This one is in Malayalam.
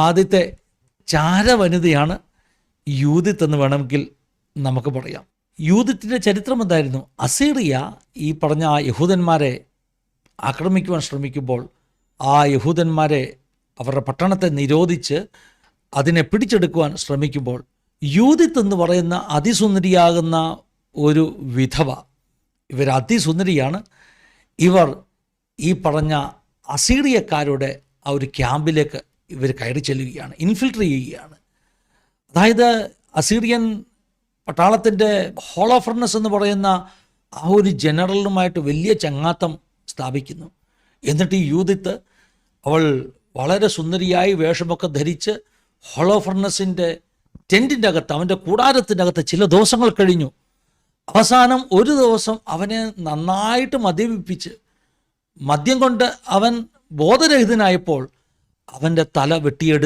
ആദ്യത്തെ ചാരവനിതയാണ് യൂതിത്ത് എന്ന് വേണമെങ്കിൽ നമുക്ക് പറയാം. യൂതിത്തിന്റെ ചരിത്രം എന്തായിരുന്നു? അസീറിയ ഈ പറഞ്ഞ ആ യഹൂദന്മാരെ ആക്രമിക്കുവാൻ ശ്രമിക്കുമ്പോൾ ആ യഹൂദന്മാരെ അവരുടെ പട്ടണത്തെ നിരോധിച്ച് അതിനെ പിടിച്ചെടുക്കുവാൻ ശ്രമിക്കുമ്പോൾ യൂതിത്ത് എന്ന് പറയുന്ന അതിസുന്ദരിയാകുന്ന ഒരു വിധവ ഇവർ അതിസുന്ദരിയാണ്. ഇവർ ഈ പറഞ്ഞ അസീറിയക്കാരുടെ ആ ഒരു ക്യാമ്പിലേക്ക് ഇവർ കയറി ചെല്ലുകയാണ് ഇൻഫിൽട്രേറ്റ് ചെയ്യുകയാണ്. അതായത് അസീറിയൻ പട്ടാളത്തിന്റെ ഹോളോഫർണസ് എന്ന് പറയുന്ന ആ ഒരു ജനറലുമായിട്ട് വലിയ ചങ്ങാത്തം സ്ഥാപിക്കുന്നു. എന്നിട്ട് ഈ യൂതിത്ത് അവൾ വളരെ സുന്ദരിയായി വേഷമൊക്കെ ധരിച്ച് ഹോളോഫർണസിന്റെ ടെന്റിന്റെ അകത്ത് അവന്റെ കൂടാരത്തിന്റെ അകത്ത് ചില ദിവസങ്ങൾ കഴിഞ്ഞു. അവസാനം ഒരു ദിവസം അവനെ നന്നായിട്ട് മദ്യപിപ്പിച്ച് മദ്യം കൊണ്ട് അവൻ ബോധരഹിതനായപ്പോൾ അവന്റെ തല വെട്ടിയെടുത്ത്